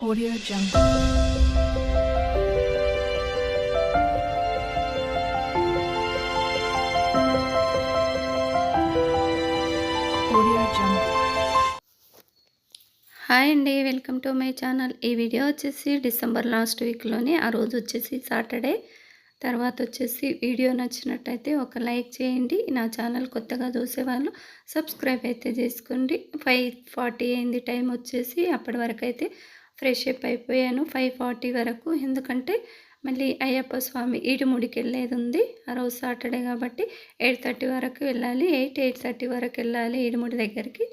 Audio Jungle. Hi అండి welcome to my channel ఈ video వచ్చేసి డిసెంబర్ లాస్ట్ వీక్లోని ఆ రోజు వచ్చేసి సాటర్డే తర్వాత వచ్చేసి వీడియో నచ్చినట్టయితే ఒక లైక్ చేయండి. నా ఛానల్ కొత్తగా చూసేవాళ్ళు సబ్స్క్రైబ్ అయితే చేసుకోండి. ఫైవ్ ఫార్టీ అయింది టైం వచ్చేసి అప్పటి వరకు అయితే ఫ్రెష్ అప్ అయిపోయాను. ఫైవ్ ఫార్టీ వరకు. ఎందుకంటే మళ్ళీ అయ్యప్ప స్వామి ఈడుముడికి వెళ్ళేది ఉంది ఆ రోజు సాటర్డే కాబట్టి ఎయిట్ థర్టీ వరకు వెళ్ళాలి. ఎయిట్ ఎయిట్ థర్టీ వరకు వెళ్ళాలి ఈడుముడి దగ్గరికి.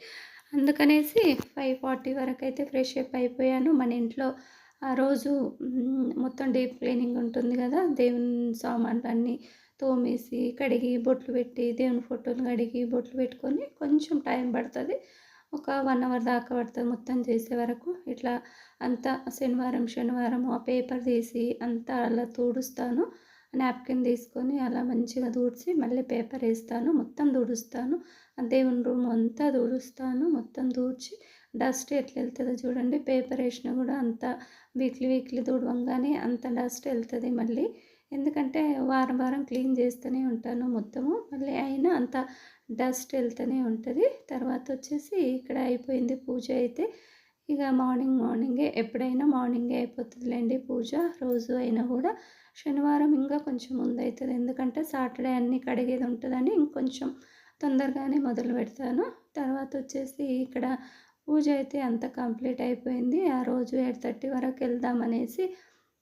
అందుకనేసి ఫైవ్ ఫార్టీ వరకు అయితే ఫ్రెష్ అప్ అయిపోయాను. మన ఇంట్లో ఆ రోజు మొత్తం డీప్ క్లీనింగ్ ఉంటుంది కదా. దేవుని సామాన్లు అన్నీ తోమేసి కడిగి బొట్లు పెట్టి దేవుని ఫోటోలు కడిగి బొట్లు పెట్టుకొని కొంచెం టైం పడుతుంది. ఒక వన్ అవర్ దాకా పడుతుంది మొత్తం చేసే వరకు. ఇట్లా అంతా శనివారం శనివారం ఆ పేపర్ తీసి అంతా అలా తుడుస్తాను. నాప్కిన్ తీసుకొని అలా మంచిగా తుడిచి మళ్ళీ పేపర్ వేస్తాను. మొత్తం తుడుస్తాను. ఆ దేవుని రూమ్ అంతా తుడుస్తాను. మొత్తం తుడిచి డస్ట్ ఎట్లా వెళ్తుందో చూడండి. పేపర్ వేసినా కూడా అంత వీక్లీ వీక్లీ తుడవంగానే అంత డస్ట్ వెళ్తుంది మళ్ళీ. ఎందుకంటే వారం వారం క్లీన్ చేస్తూనే ఉంటాను మొత్తము. మళ్ళీ అయినా అంత డస్ట్ వెళ్తూనే ఉంటుంది. తర్వాత వచ్చేసి ఇక్కడ అయిపోయింది పూజ అయితే. ఇక మార్నింగ్ మార్నింగే ఎప్పుడైనా మార్నింగే అయిపోతుందిలేండి పూజ. రోజు అయినా కూడా శనివారం ఇంకా కొంచెం ముందు అవుతుంది ఎందుకంటే సాటర్డే అన్నీ కడిగేది ఉంటుందని ఇంకొంచెం తొందరగానే మొదలు పెడతాను. తర్వాత వచ్చేసి ఇక్కడ పూజ అయితే అంత కంప్లీట్ అయిపోయింది. ఆ రోజు ఎయిట్ థర్టీ వరకు వెళ్దామనేసి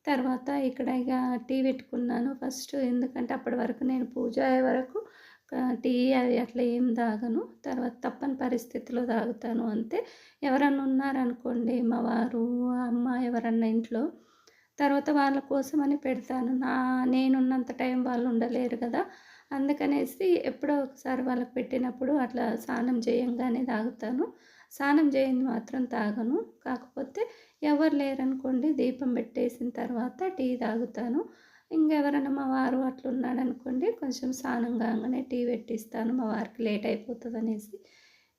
తర్వాత ఇక్కడ ఇక టీ పెట్టుకున్నాను ఫస్ట్. ఎందుకంటే అప్పటి వరకు నేను పూజ అయ్యే వరకు టీ అవి అట్లా ఏం తాగను. తర్వాత తప్పని పరిస్థితిలో తాగుతాను అంతే. ఎవరన్నా ఉన్నారనుకోండి మా వారు అమ్మ ఎవరన్నా ఇంట్లో తర్వాత వాళ్ళ కోసమని పెడతాను. నా నేనున్నంత టైం వాళ్ళు ఉండలేరు కదా. అందుకనేసి ఎప్పుడో ఒకసారి వాళ్ళకి పెట్టినప్పుడు అట్లా స్నానం చేయంగానే తాగుతాను. స్నానం చేయని మాత్రం తాగను. కాకపోతే ఎవరు లేరనుకోండి దీపం పెట్టేసిన తర్వాత టీ తాగుతాను. ఇంకెవరైనా మా వారు అట్లా అనుకోండి కొంచెం స్నానం కాగానే టీ పెట్టిస్తాను. మా వారికి లేట్ అయిపోతుంది అనేసి.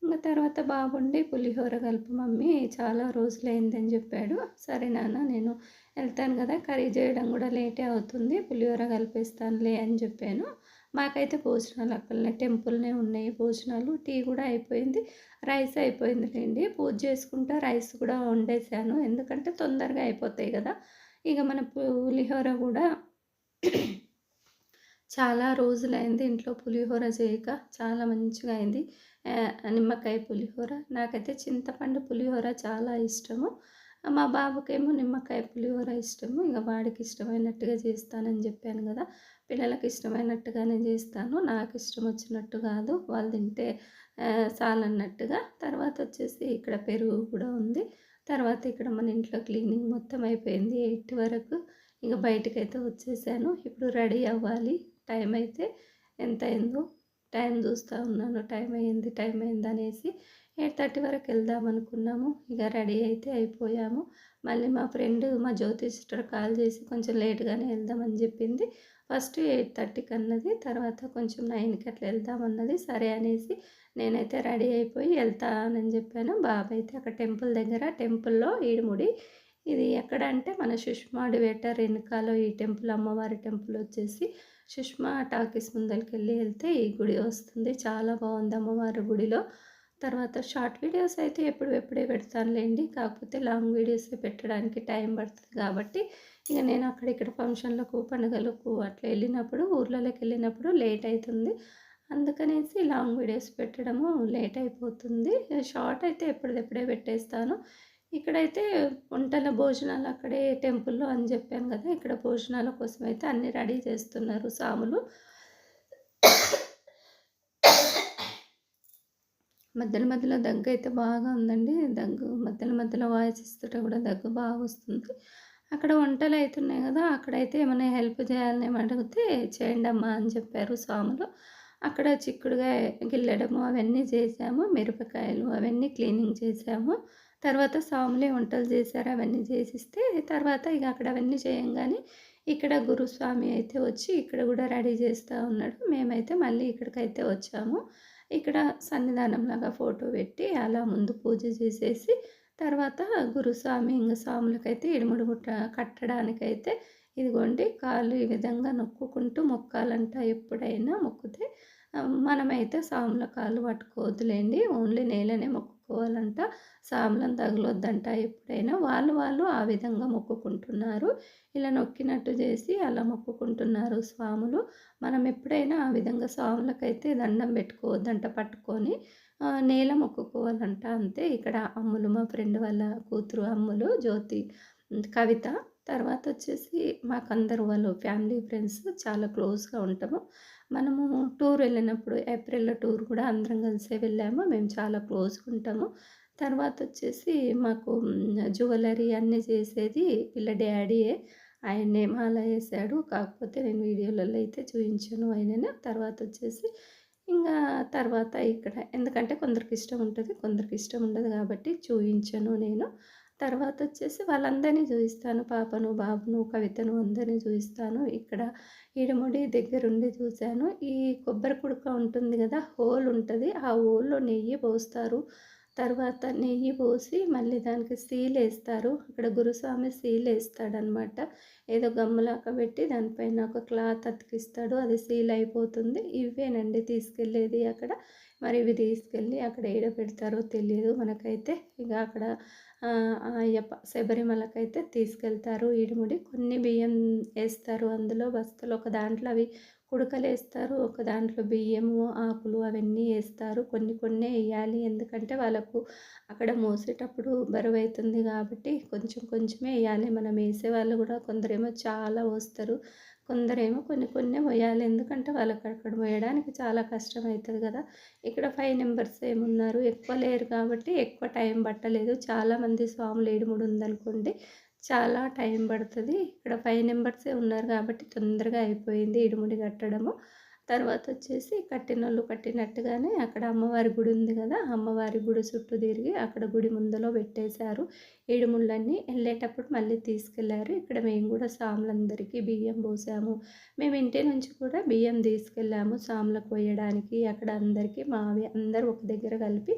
ఇంకా తర్వాత బాబుండి పులిహోర కలుపు మమ్మీ చాలా రోజులైందని చెప్పాడు. సరే నాన్న నేను వెళ్తాను కదా కర్రీ చేయడం కూడా లేటే అవుతుంది. పులిహోర కలిపేస్తానులే అని చెప్పాను. మాకైతే భోజనాలు అక్కడనే టెంపుల్నే ఉన్నాయి భోజనాలు. టీ కూడా అయిపోయింది. రైస్ అయిపోయింది లేండి. పూజ చేసుకుంటా రైస్ కూడా వండేసాను. ఎందుకంటే తొందరగా అయిపోతాయి కదా. ఇక మన పులిహోర కూడా చాలా రోజులైంది ఇంట్లో పులిహోర చేయక. చాలా మంచిగా అయింది. నిమ్మకాయ పులిహోర. నాకైతే చింతపండు పులిహోర చాలా ఇష్టము. మా బాబుకేమో నిమ్మకాయ పులిహోర ఇష్టము ఇక వాడికి ఇష్టమైనట్టుగా చేస్తానని చెప్పాను కదా. పిల్లలకి ఇష్టమైనట్టుగానే చేస్తాను. నాకు ఇష్టం వచ్చినట్టు కాదు. వాళ్ళు తింటే చాలన్నట్టుగా. తర్వాత వచ్చేసి ఇక్కడ పెరుగు కూడా ఉంది. తర్వాత ఇక్కడ మన ఇంట్లో క్లీనింగ్ మొత్తం అయిపోయింది ఎయిట్ వరకు. ఇక బయటకైతే వచ్చేసాను. ఇప్పుడు రెడీ అవ్వాలి. టైం అయితే ఎంత అయిందో టైం చూస్తూ ఉన్నాను. టైం అయింది టైం అయింది అనేసి ఎయిట్ థర్టీ వరకు వెళ్దాం అనుకున్నాము. ఇక రెడీ అయితే అయిపోయాము. మళ్ళీ మా ఫ్రెండ్ మా జ్యోతి సిస్టర్ కాల్ చేసి కొంచెం లేట్గానే వెళ్దామని చెప్పింది. ఫస్ట్ ఎయిట్ థర్టీకి అన్నది తర్వాత కొంచెం నైన్కి అట్లా వెళ్దామన్నది సరే అనేసి నేనైతే రెడీ అయిపోయి వెళ్తానని చెప్పాను. బాబాయ్ అయితే అక్కడ టెంపుల్ దగ్గర టెంపుల్లో ఈడుముడి. ఇది ఎక్కడ అంటే మన సుష్మా డివేటర్ వెనుకాలో ఈ టెంపుల్ అమ్మవారి టెంపుల్ వచ్చేసి సుష్మా టాకీస్ ముందరికి వెళ్ళి వెళ్తే ఈ గుడి వస్తుంది. చాలా బాగుంది అమ్మవారి గుడిలో. తర్వాత షార్ట్ వీడియోస్ అయితే ఎప్పుడు ఎప్పుడే పెడతానులేండి. కాకపోతే లాంగ్ వీడియోస్ పెట్టడానికి టైం పడుతుంది కాబట్టి ఇక నేను అక్కడిక్కడ ఫంక్షన్లకు పండుగలకు అట్లా వెళ్ళినప్పుడు ఊర్లలోకి వెళ్ళినప్పుడు లేట్ అవుతుంది. అందుకనేసి లాంగ్ వీడియోస్ పెట్టడము లేట్ అయిపోతుంది. షార్ట్ అయితే ఎప్పటిదెప్పుడే పెట్టేస్తాను. ఇక్కడైతే వంటల భోజనాలు అక్కడే టెంపుల్లో అని చెప్పాను కదా ఇక్కడ భోజనాల కోసం అయితే అన్ని రెడీ చేస్తున్నారు సాములు. మధ్యలో మధ్యలో దగ్గు అయితే బాగా ఉందండి. దగ్గు మధ్యలో మధ్యలో వాయిస్ ఇస్తుంటే కూడా దగ్గు బాగా వస్తుంది. అక్కడ వంటలు అవుతున్నాయి కదా అక్కడైతే ఏమైనా హెల్ప్ చేయాలని అడిగితే చేయండి అమ్మా అని చెప్పారు స్వాములు. అక్కడ చిక్కుడుగా గిల్లడము అవన్నీ చేసాము మిరపకాయలు అవన్నీ క్లీనింగ్ చేసాము. తర్వాత సాములే వంటలు చేశారు అవన్నీ చేసిస్తే తర్వాత ఇక అక్కడ అవన్నీ చేయంగానే ఇక్కడ గురుస్వామి అయితే వచ్చి ఇక్కడ కూడా రెడీ చేస్తూ ఉన్నాడు. మేమైతే మళ్ళీ ఇక్కడికైతే వచ్చాము. ఇక్కడ సన్నిధానం లాగా ఫోటో పెట్టి అలా ముందు పూజ చేసేసి తర్వాత గురుస్వామి ఇంక స్వాములకైతే ఇడుముడు గుట్ట కట్టడానికైతే ఇదిగోండి కాళ్ళు ఈ విధంగా నొక్కుకుంటూ మొక్కాలంట ఎప్పుడైనా మొక్కితే మనమైతే సాముల కాళ్ళు పట్టుకోవద్దులేండి ఓన్లీ నేలనే మొక్కు మొక్కుకోవాలంట సాములను తగలొద్దంట ఎప్పుడైనా. వాళ్ళు వాళ్ళు ఆ విధంగా మొక్కుకుంటున్నారు. ఇలా నొక్కినట్టు చేసి అలా మొక్కుకుంటున్నారు స్వాములు. మనం ఎప్పుడైనా ఆ విధంగా స్వాములకైతే దండం పెట్టుకోవద్దంట పట్టుకొని. నేల మొక్కుకోవాలంట అంతే. ఇక్కడ అమ్ములు మా ఫ్రెండ్ వాళ్ళ కూతురు అమ్ములు జ్యోతి కవిత. తర్వాత వచ్చేసి మాకందరు వాళ్ళు ఫ్యామిలీ ఫ్రెండ్స్ చాలా క్లోజ్గా ఉంటాము. మనము టూర్ వెళ్ళినప్పుడు ఏప్రిల్లో టూర్ కూడా అందరం కలిసే వెళ్ళాము. మేము చాలా క్లోజ్గా ఉంటాము. తర్వాత వచ్చేసి మాకు జ్యువెలరీ అన్నీ చేసేది వీళ్ళ డాడీయే ఆయనే మాల వేసాడు. కాకపోతే నేను వీడియోలలో అయితే చూపించాను ఆయననే. తర్వాత వచ్చేసి ఇంకా తర్వాత ఇక్కడ ఎందుకంటే కొందరికి ఇష్టం ఉంటుంది కొందరికి ఇష్టం ఉండదు కాబట్టి చూపించాను నేను. తర్వాత వచ్చేసి వాళ్ళందరినీ చూపిస్తాను పాపను బాబును కవితను అందరినీ చూపిస్తాను ఇక్కడ ఇడముడి దగ్గరుండి చూశాను. ఈ కొబ్బరి కుడక ఉంటుంది కదా హోల్ ఉంటుంది. ఆ హోల్లో నెయ్యి పోస్తారు. తర్వాత నెయ్యి పోసి మళ్ళీ దానికి సీల్ వేస్తారు అక్కడ గురుస్వామి సీల్ వేస్తాడనమాట ఏదో గమ్ములాక పెట్టి దానిపైన ఒక క్లాత్ అతికిస్తాడు. అది సీల్ అయిపోతుంది ఇవేనండి తీసుకెళ్ళేది అక్కడ. మరి ఇవి తీసుకెళ్ళి అక్కడ ఏడ పెడతారో తెలియదు మనకైతే. ఇక అక్కడ అయ్యప్ప శబరిమలకైతే తీసుకెళ్తారు ఈడుముడి. కొన్ని బియ్యం వేస్తారు అందులో. బస్తలు ఒక దాంట్లో అవి కుడకలు వేస్తారు ఒక దాంట్లో బియ్యము ఆకులు అవన్నీ వేస్తారు కొన్ని కొన్ని వేయాలి ఎందుకంటే వాళ్ళకు అక్కడ మోసేటప్పుడు బరువు అవుతుంది కాబట్టి కొంచెం కొంచెమే వేయాలి మనం వేసే వాళ్ళు కూడా కొందరేమో చాలా పోస్తారు కొందరేమో కొన్ని కొన్ని పోయాలి ఎందుకంటే వాళ్ళకి అక్కడ పోయడానికి చాలా కష్టం అవుతుంది కదా. ఇక్కడ ఫైవ్ మెంబర్స్ ఏమున్నారు? ఎక్కువ లేరు కాబట్టి ఎక్కువ టైం పట్టలేదు. చాలామంది స్వాములు ఏడుముడు ఉందనుకోండి చాలా టైం పడుతుంది. ఇక్కడ ఫైవ్ మెంబర్సే ఉన్నారు కాబట్టి తొందరగా అయిపోయింది ఇడుముడి కట్టడము. తర్వాత వచ్చేసి కట్టిన వాళ్ళు కట్టినట్టుగానే అక్కడ అమ్మవారి గుడి ఉంది కదా అమ్మవారి గుడి చుట్టూ తిరిగి అక్కడ గుడి ముందలో పెట్టేశారు. ఏడుముళ్ళన్నీ వెళ్ళేటప్పుడు మళ్ళీ తీసుకెళ్ళారు. ఇక్కడ మేము కూడా సాములందరికీ బియ్యం పోసాము. మేము ఇంటి నుంచి కూడా బియ్యం తీసుకెళ్ళాము సాములకు పోయడానికి అక్కడ అందరికీ మావి అందరూ ఒక దగ్గర కలిపి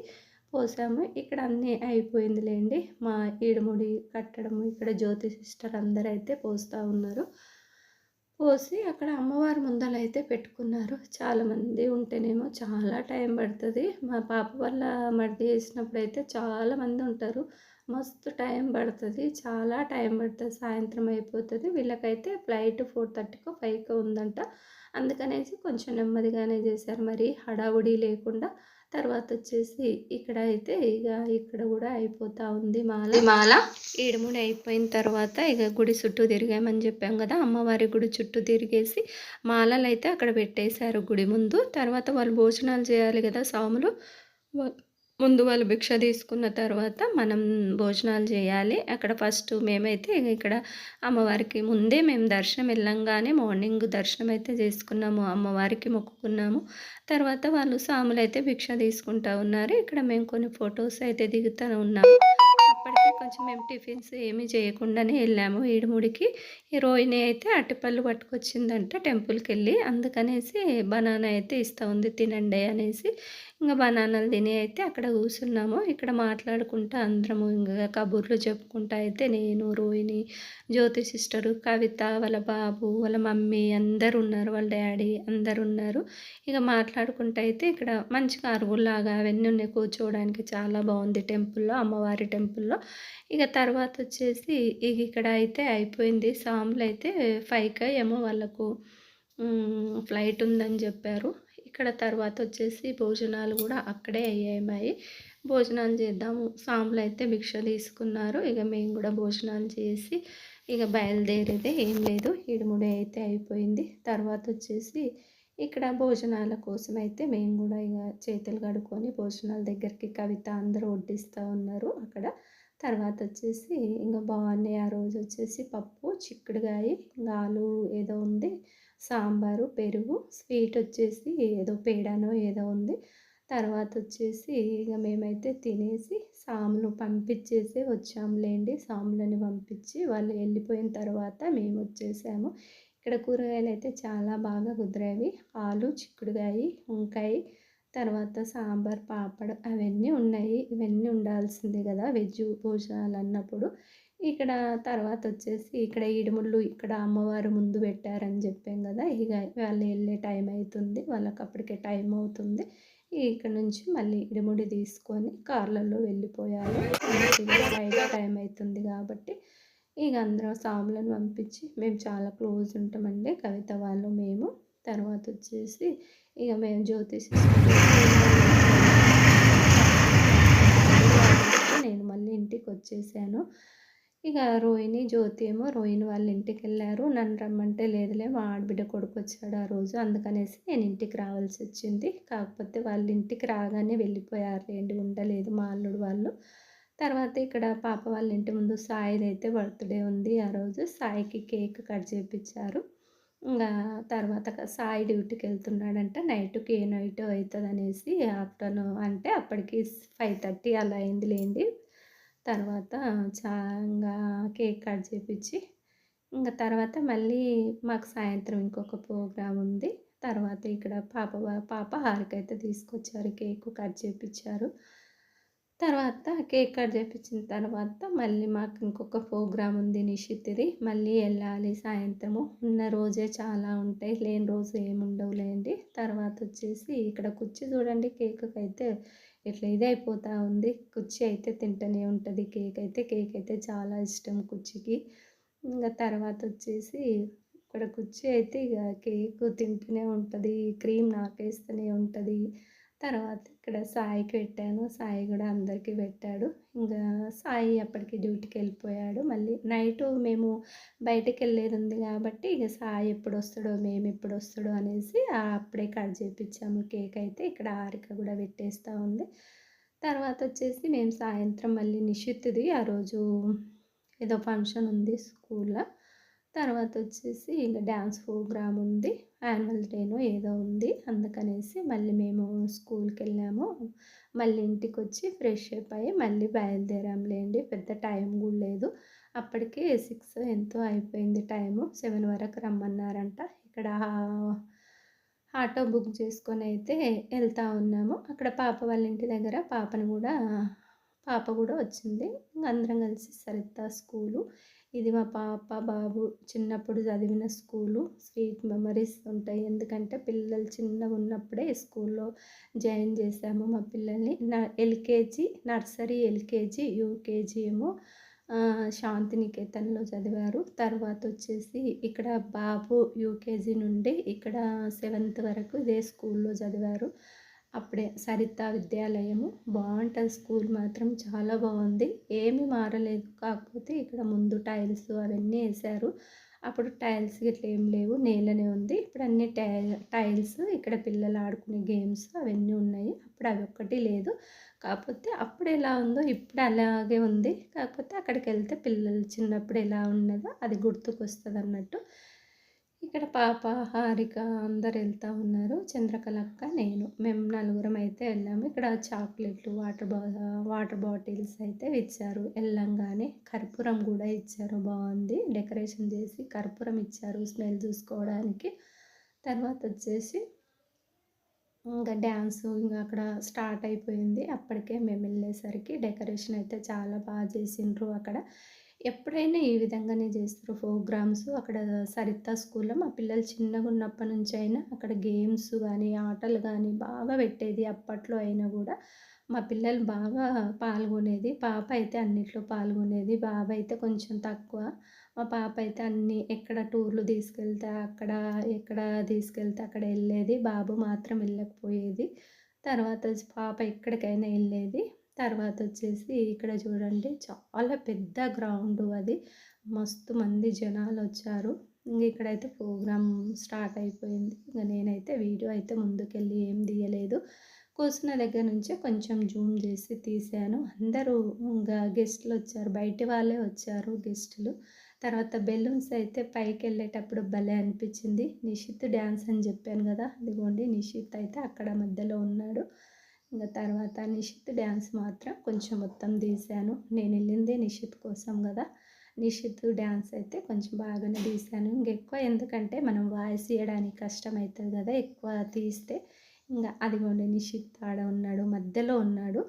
పోసాము. ఇక్కడ అన్నీ అయిపోయిందిలేండి. మా ఈడుముడి కట్టడము ఇక్కడ జ్యోతి సిస్టర్ అందరూ అయితే పోస్తూ ఉన్నారు. పోసి అక్కడ అమ్మవారి ముందల అయితే పెట్టుకున్నారు. చాలామంది ఉంటేనేమో చాలా టైం పడుతుంది. మా పాప వల్ల మర్ది చేసినప్పుడు అయితే చాలామంది ఉంటారు. మస్తు టైం పడుతుంది. చాలా టైం పడుతుంది. సాయంత్రం అయిపోతుంది. వీళ్ళకైతే ఫ్లైట్ ఫోర్ థర్టీకో ఫైవ్కో ఉందంట. అందుకనేసి కొంచెం నెమ్మదిగానే చేశారు. మరి హడావుడి లేకుండా తర్వాత వచ్చేసి ఇక్కడ అయితే ఇక ఇక్కడ కూడా అయిపోతూ ఉంది మాల. మాల? ఈడుముడి అయిపోయిన తర్వాత ఇక గుడి చుట్టూ తిరిగామని చెప్పాం కదా అమ్మవారి గుడి చుట్టూ తిరిగేసి మాలలు అయితే అక్కడ పెట్టేశారు గుడి ముందు. తర్వాత వాళ్ళు భోజనాలు చేయాలి కదా సాములు. ముందు వాళ్ళు భిక్ష తీసుకున్న తర్వాత మనం భోజనాలు చేయాలి. అక్కడ ఫస్ట్ మేమైతే ఇక్కడ అమ్మవారికి ముందే మేము దర్శనం వెళ్ళంగానే మార్నింగ్ దర్శనం అయితే చేసుకున్నాము అమ్మవారికి మొక్కుకున్నాము. తర్వాత వాళ్ళు సాములు అయితే భిక్ష తీసుకుంటా ఉన్నారు. ఇక్కడ మేము కొన్ని ఫొటోస్ అయితే దిగుతూ ఉన్నాము. అప్పటికి కొంచెం మేము టిఫిన్స్ ఏమీ చేయకుండానే వెళ్ళాము ఈడుముడికి ఈ రోహిణి అయితే అట్టిపళ్ళు పట్టుకొచ్చిందంట టెంపుల్కి వెళ్ళి. అందుకనేసి బనానా అయితే ఇస్తూ ఉంది తినండి అనేసి ఇంకా బనానాలు తిని అయితే అక్కడ కూర్చున్నాము. ఇక్కడ మాట్లాడుకుంటా అందరము ఇంకా కబుర్లు చెప్పుకుంటా అయితే నేను రోహిణి జ్యోతి సిస్టరు కవిత వాళ్ళ బాబు వాళ్ళ మమ్మీ అందరు ఉన్నారు. వాళ్ళ డాడీ అందరు ఉన్నారు. ఇక మాట్లాడుకుంటూ అయితే ఇక్కడ మంచిగా అరుగుల్లాగా అవన్నీ ఉన్నాయి కూర్చోవడానికి. చాలా బాగుంది టెంపుల్లో అమ్మవారి టెంపుల్లో. ఇక తర్వాత వచ్చేసి ఇక ఇక్కడ అయితే అయిపోయింది. సాములు అయితే ఫైవ్కి ఏమో వాళ్ళకు ఫ్లైట్ ఉందని చెప్పారు. ఇక్కడ తర్వాత వచ్చేసి భోజనాలు కూడా అక్కడే అయ్యాయి. భోజనాలు చేద్దాము. సాములు అయితే భిక్ష తీసుకున్నారు. ఇక మేము కూడా భోజనాలు చేసి ఇక బయలుదేరేదే ఏం లేదు. ఇడుముడి అయితే అయిపోయింది. తర్వాత వచ్చేసి ఇక్కడ భోజనాల కోసం అయితే మేము కూడా ఇక చేతులు కడుక్కొని భోజనాల దగ్గరికి కవిత అందరూ వడ్డిస్తూ ఉన్నారు అక్కడ. తర్వాత వచ్చేసి ఇంకా బాగున్నాయి. ఆ రోజు వచ్చేసి పప్పు చిక్కుడుగాయ ఇంకా ఆలు ఏదో ఉంది. సాంబారు పెరుగు స్వీట్ వచ్చేసి ఏదో పేడానో ఏదో ఉంది. తర్వాత వచ్చేసి ఇక మేమైతే తినేసి సాములు పంపించేసి వచ్చాములేండి సాములని పంపించి వాళ్ళు వెళ్ళిపోయిన తర్వాత మేము వచ్చేసాము. ఇక్కడ కూరగాయలు అయితే చాలా బాగా కుదిరేవి. ఆలు చిక్కుడుకాయ వంకాయ తర్వాత సాంబార్ పాపడ్ అవన్నీ ఉన్నాయి. ఇవన్నీ ఉండాల్సిందే కదా. వెజ్ భోజనాలు అన్నప్పుడు. ఇక్కడ తర్వాత వచ్చేసి ఇక్కడ ఇడుముళ్ళు ఇక్కడ అమ్మవారు ముందు పెట్టారని చెప్పాం కదా ఇక వాళ్ళు వెళ్ళే టైం అవుతుంది వాళ్ళకి అప్పటికే టైం అవుతుంది. ఇక్కడ నుంచి మళ్ళీ ఇడుముడి తీసుకొని కార్లలో వెళ్ళిపోయారు బయట టైం అవుతుంది కాబట్టి ఇక అందరం సాములను పంపించి మేము చాలా క్లోజ్ ఉంటామండి కవిత వాళ్ళు మేము. తర్వాత వచ్చేసి ఇక మేము జ్యోతిష్ నేను మళ్ళీ ఇంటికి వచ్చేసాను ఇక రోహిణి జ్యోతి ఏమో రోహిణి వాళ్ళ ఇంటికి వెళ్ళారు. నన్ను రమ్మంటే లేదులే మా ఆడబిడ్డ కొడుకు వచ్చాడు ఆ రోజు. అందుకనేసి నేను ఇంటికి రావాల్సి వచ్చింది. కాకపోతే వాళ్ళ ఇంటికి రాగానే వెళ్ళిపోయారు లేండి ఉండలేదు మా అల్లుడు వాళ్ళు. తర్వాత ఇక్కడ పాప వాళ్ళ ఇంటి ముందు సాయిది అయితే బర్త్డే ఉంది ఆ రోజు. సాయికి కేక్ కట్ చేయించారు ఇంకా తర్వాత సాయి డ్యూటీకి వెళ్తున్నాడంట. నైట్కి ఏ నైట్ అవుతుంది అనేసి ఆఫ్టర్నూన్ అంటే అప్పటికి ఫైవ్ థర్టీ అలా అయింది లేండి తర్వాత చా ఇంకా కేక్ కట్ చేపించి ఇంకా తర్వాత మళ్ళీ మాకు సాయంత్రం ఇంకొక ప్రోగ్రాం ఉంది. తర్వాత ఇక్కడ పాప పాప హారిక అయితే తీసుకొచ్చారు కేక్ కట్ చేపించారు తర్వాత కేక్ కట్ చేపించిన తర్వాత మళ్ళీ మాకు ఇంకొక ప్రోగ్రామ్ ఉంది నిషితిది. మళ్ళీ వెళ్ళాలి సాయంత్రము. ఉన్న రోజే చాలా ఉంటాయి. లేని రోజు ఏముండవులేండి. తర్వాత వచ్చేసి ఇక్కడ కుర్చీ చూడండి. కేక్కి అయితే ఇట్లా ఇది అయిపోతూ ఉంది. కుర్చీ అయితే తింటూనే ఉంటుంది. కేక్ అయితే కేక్ అయితే చాలా ఇష్టం కుర్చీకి. ఇంకా తర్వాత వచ్చేసి ఇక్కడ కుర్చీ అయితే ఇక కేక్ తింటూనే ఉంటుంది. క్రీమ్ నాకేస్తూనే ఉంటుంది. తర్వాత ఇక్కడ సాయికి పెట్టాను. సాయి కూడా అందరికీ పెట్టాడు. ఇంకా సాయి అప్పటికి డ్యూటీకి వెళ్ళిపోయాడు. మళ్ళీ నైట్ మేము బయటకు వెళ్ళేది ఉంది కాబట్టి ఇక సాయి ఎప్పుడు వస్తాడో మేము ఎప్పుడు వస్తాడో అనేసి అప్పుడే కట్ చేపించాము కేక్ అయితే ఇక్కడ ఆరిక కూడా పెట్టేస్తూ ఉంది. తర్వాత వచ్చేసి మేము సాయంత్రం మళ్ళీ నిషిత్తుది. ఆ రోజు ఏదో ఫంక్షన్ ఉంది స్కూల్లో. తర్వాత వచ్చేసి ఇంకా డ్యాన్స్ ప్రోగ్రామ్ ఉంది. యాన్యువల్ డేనో ఏదో ఉంది. అందుకనేసి మళ్ళీ మేము స్కూల్కి వెళ్ళాము మళ్ళీ ఇంటికి వచ్చి ఫ్రెష్ అప్ అయ్యి మళ్ళీ బయలుదేరాంలేండి. పెద్ద టైం కూడా లేదు. అప్పటికే సిక్స్ ఎంతో అయిపోయింది టైము. సెవెన్ వరకు రమ్మన్నారంట. ఇక్కడ ఆటో బుక్ చేసుకొని అయితే వెళ్తూ ఉన్నాము. అక్కడ పాప వాళ్ళ ఇంటి దగ్గర పాపను కూడా పాప కూడా వచ్చింది. అందరం కలిసి సరిత స్కూలు ఇది మా పాప బాబు చిన్నప్పుడు చదివిన స్కూలు. స్వీట్ మెమరీస్ ఉంటాయి. ఎందుకంటే పిల్లలు చిన్నగా ఉన్నప్పుడే స్కూల్లో జాయిన్ చేసాము మా పిల్లల్ని. ఎల్కేజీ నర్సరీ ఎల్కేజీ యూకేజీ ఏమో శాంతినికేతన్లో చదివారు. తర్వాత వచ్చేసి ఇక్కడ బాబు యూకేజీ నుండి ఇక్కడ సెవెంత్ వరకు ఇదే స్కూల్లో చదివారు. అప్పుడే సరిత విద్యాలయము బాగుంటుంది స్కూల్ మాత్రం చాలా బాగుంది. ఏమీ మారలేదు. కాకపోతే ఇక్కడ ముందు టైల్స్ అవన్నీ వేశారు. అప్పుడు టైల్స్ ఇట్లా ఏం లేవు. నేలనే ఉంది. ఇప్పుడు అన్ని టై టైల్స్ ఇక్కడ పిల్లలు ఆడుకునే గేమ్స్ అవన్నీ ఉన్నాయి. అప్పుడు అవి ఒక్కటి లేదు. కాకపోతే అప్పుడు ఎలా ఉందో ఇప్పుడు అలాగే ఉంది. కాకపోతే అక్కడికి వెళ్తే పిల్లలు చిన్నప్పుడు ఎలా ఉన్నదో అది గుర్తుకొస్తుంది అన్నట్టు ఇక్కడ పాప హారిక అందరు వెళ్తూ ఉన్నారు. చంద్రకళక్క నేను. మేము నలుగురం అయితే వెళ్ళాము. ఇక్కడ చాక్లెట్లు వాటర్ బా వాటర్ బాటిల్స్ అయితే ఇచ్చారు. వెళ్ళంగానే కర్పూరం కూడా ఇచ్చారు. బాగుంది. డెకరేషన్ చేసి కర్పూరం ఇచ్చారు స్మెల్ చూసుకోవడానికి. తర్వాత వచ్చేసి ఇంకా డ్యాన్స్ ఇంకా అక్కడ స్టార్ట్ అయిపోయింది. అప్పటికే మేము వెళ్ళేసరికి డెకరేషన్ అయితే చాలా బాగా చేసిండ్రు అక్కడ. ఎప్పుడైనా ఈ విధంగానే చేస్తారు ప్రోగ్రామ్స్. అక్కడ సరిత స్కూల్లో మా పిల్లలు చిన్నగా ఉన్నప్పటి నుంచి అయినా అక్కడ గేమ్స్ కానీ ఆటలు కానీ బాగా పెట్టేది అప్పట్లో అయినా కూడా. మా పిల్లలు బాగా పాల్గొనేది. పాప అయితే అన్నిట్లో పాల్గొనేది. బాబు అయితే కొంచెం తక్కువ. మా పాప అయితే అన్ని ఎక్కడ టూర్లు తీసుకెళ్తే అక్కడ ఎక్కడ తీసుకెళ్తే అక్కడ వెళ్ళేది. బాబు మాత్రం వెళ్ళకపోయేది. తర్వాత పాప ఎక్కడికైనా వెళ్ళేది. తర్వాత వచ్చేసి ఇక్కడ చూడండి చాలా పెద్ద గ్రౌండ్ అది. మస్తు మంది జనాలు వచ్చారు ఇంక ఇక్కడైతే ప్రోగ్రామ్ స్టార్ట్ అయిపోయింది. ఇంకా నేనైతే వీడియో అయితే ముందుకెళ్ళి ఏం తీయలేదు కూర్చున్న దగ్గర నుంచే కొంచెం జూమ్ చేసి తీసాను. అందరూ ఇంకా గెస్టులు వచ్చారు బయటి వాళ్ళే వచ్చారు గెస్టులు. తర్వాత బెలూన్స్ అయితే పైకి వెళ్ళేటప్పుడు భలే అనిపించింది. నిషిత్ డ్యాన్స్ అని చెప్పాను కదా అదిగోండి నిషిత్ అయితే అక్కడ మధ్యలో ఉన్నాడు. ఇంకా తర్వాత నిషిత్ డ్యాన్స్ మాత్రం కొంచెం మొత్తం తీశాను నేను వెళ్ళిందే నిషిత్ కోసం కదా. నిషిత్ డ్యాన్స్ అయితే కొంచెం బాగానే తీశాను ఇంకెక్కువ ఎందుకంటే మనం వాయిస్ ఇవ్వడానికి కష్టం అవుతుంది కదా. ఎక్కువ తీస్తే ఇంకా అదిగోండి నిషిత్ ఆడ ఉన్నాడు మధ్యలో ఉన్నాడు.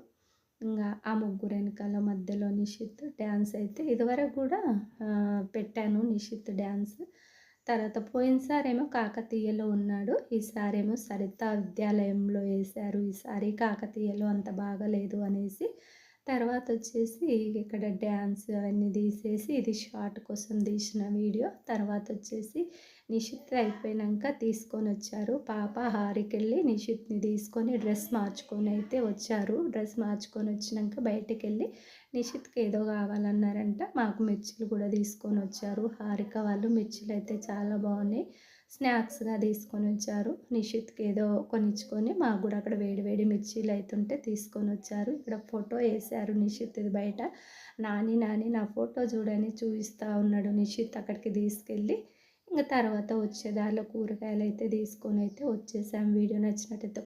ఇంకా ఆ ముగ్గురు వెనకాల మధ్యలో నిషిత్ డ్యాన్స్ అయితే ఇదివరకు కూడా పెట్టాను నిషిత్ డ్యాన్స్. తర్వాత పోయినసారేమో కాకతీయలో ఉన్నాడు. ఈసారేమో సరిత విద్యాలయంలో వేశారు ఈసారి కాకతీయలో అంత బాగలేదు అనేసి తర్వాత వచ్చేసి ఇక్కడ డ్యాన్స్ అవన్నీ తీసేసి ఇది షార్ట్ కోసం తీసిన వీడియో. తర్వాత వచ్చేసి నిషిత్ అయిపోయినాక తీసుకొని వచ్చారు పాప హారికెళ్ళి నిషిత్ని తీసుకొని డ్రెస్ మార్చుకొని అయితే వచ్చారు. డ్రెస్ మార్చుకొని వచ్చినాక బయటికి వెళ్ళి నిషిత్కి ఏదో కావాలన్నారంట. మాకు మిర్చిలు కూడా తీసుకొని వచ్చారు హారిక వాళ్ళు మిర్చిలు అయితే చాలా బాగున్నాయి స్నాక్స్గా తీసుకొని వచ్చారు. నిషిత్కి ఏదో కొనిచ్చుకొని మాకు కూడా అక్కడ వేడి వేడి మిర్చీలు అవుతుంటే తీసుకొని వచ్చారు. ఇక్కడ ఫోటో వేశారు నిషిత్ బయట. నాని నాని నా ఫోటో చూడని చూపిస్తూ ఉన్నాడు నిషిత్ అక్కడికి తీసుకెళ్ళి. ఇంకా తర్వాత వచ్చేదారిలో కూరగాయలు అయితే తీసుకొని అయితే వచ్చేసాం. వీడియో నచ్చినట్టయితే